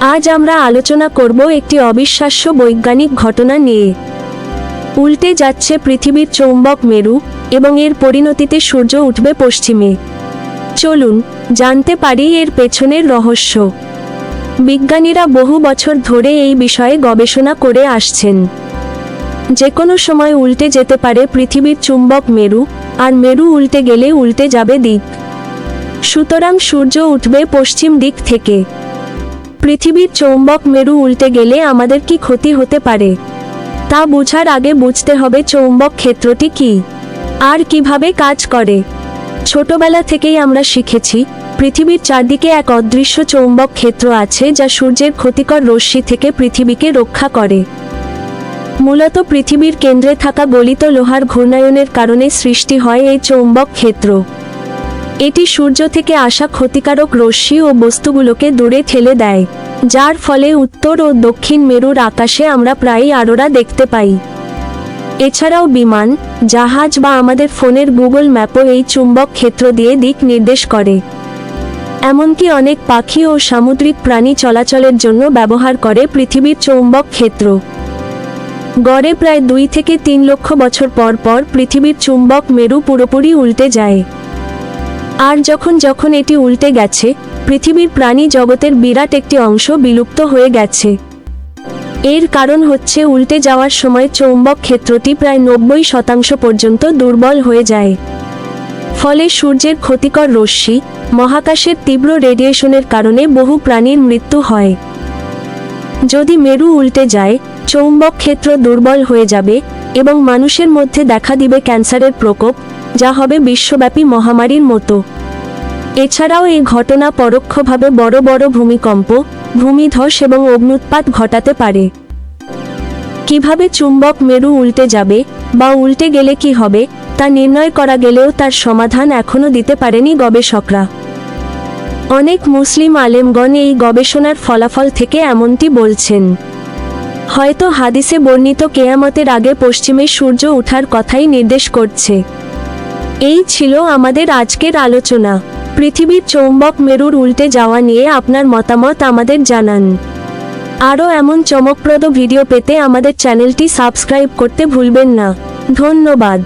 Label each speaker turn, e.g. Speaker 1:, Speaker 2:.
Speaker 1: আজ আমরা আলোচনা করব একটি অবিশ্বাস্য বৈজ্ঞানিক ঘটনা নিয়ে। উল্টে যাচ্ছে পৃথিবীর চৌম্বক মেরু এবং এর পরিণতিতে সূর্য উঠবে পশ্চিমে। চলুন, জানতে পারি এর পেছনের রহস্য। বিজ্ঞানীরা বহু বছর ধরে এই বিষয়ে গবেষণা করে আসছেন। যে কোনো সময় উল্টে যেতে পারে পৃথিবীর চুম্বক মেরু, আর মেরু উল্টে গেলে উল্টে যাবে দিক। সুতরাং সূর্য উঠবে পশ্চিম দিক থেকে। পৃথিবীর চৌম্বক মেরু উল্টে গেলে আমাদের কি ক্ষতি হতে পারে? তা বোঝার আগে বুঝতে হবে চৌম্বক ক্ষেত্রটি কি। আর কীভাবে কাজ করে। ছোটবেলা থেকেই আমরা শিখেছি, পৃথিবীর চারদিকে এক অদৃশ্য চৌম্বক ক্ষেত্র আছে যা সূর্যের ক্ষতিকর রশ্মি থেকে পৃথিবীকে রক্ষা করে। মূলত পৃথিবীর কেন্দ্রে থাকা গলিত লোহার ঘূর্ণায়নের কারণে সৃষ্টি হয় এই চৌম্বক ক্ষেত্র। এটি সূর্য থেকে আসা ক্ষতিকারক রশ্মি ও বস্তুগুলোকে দূরে ঠেলে দেয়, যার ফলে উত্তর ও দক্ষিণ মেরুর আকাশে আমরা প্রায়ই আরোরা দেখতে পাই। এছাড়াও বিমান, জাহাজ বা আমাদের ফোনের গুগল ম্যাপও এই চুম্বক ক্ষেত্র দিয়ে দিক নির্দেশ করে। এমনকি অনেক পাখি ও সামুদ্রিক প্রাণী চলাচলের জন্য ব্যবহার করে পৃথিবীর চৌম্বক ক্ষেত্র। গড়ে প্রায় দুই থেকে তিন লক্ষ বছর পর পর পৃথিবীর চুম্বক মেরু পুরোপুরি উল্টে যায়। আর যখন যখন এটি উল্টে গেছে, পৃথিবীর প্রাণী জগতের বিরাট একটি অংশ বিলুপ্ত হয়ে গেছে। এর কারণ হচ্ছে উল্টে যাওয়ার সময় চৌম্বক ক্ষেত্রটি প্রায় নব্বই শতাংশ পর্যন্ত দুর্বল হয়ে যায়। ফলে সূর্যের ক্ষতিকর রশ্মি, মহাকাশের তীব্র রেডিয়েশনের কারণে বহু প্রাণীর মৃত্যু হয়। যদি মেরু উল্টে যায়, চৌম্বক ক্ষেত্র দুর্বল হয়ে যাবে এবং মানুষের মধ্যে দেখা দিবে ক্যান্সারের প্রকোপ যা হবে বিশ্বব্যাপী মহামারীর মতো। এছাড়াও এই ঘটনা পরোক্ষভাবে বড় বড় ভূমিকম্প, ভূমিধস এবং অগ্নুৎপাত ঘটাতে পারে। কীভাবে চুম্বক মেরু উল্টে যাবে বা উল্টে গেলে কি হবে, তা নির্ণয় করা গেলেও তার সমাধান এখনও দিতে পারেনি গবেষকরা। অনেক মুসলিম আলেমগণ এই গবেষণার ফলাফল থেকে এমনটি বলছেন। হয়তো হাদিসে বর্ণিত কেয়ামতের আগে পশ্চিমে সূর্য ওঠার কথাই নির্দেশ করছে। এই ছিল আমাদের আজকের আলোচনা। পৃথিবীর চৌম্বক মেরুর উল্টে যাওয়া নিয়ে আপনার মতামত আমাদের জানান। আরও এমন চমকপ্রদ ভিডিও পেতে আমাদের চ্যানেলটি সাবস্ক্রাইব করতে ভুলবেন না। ধন্যবাদ।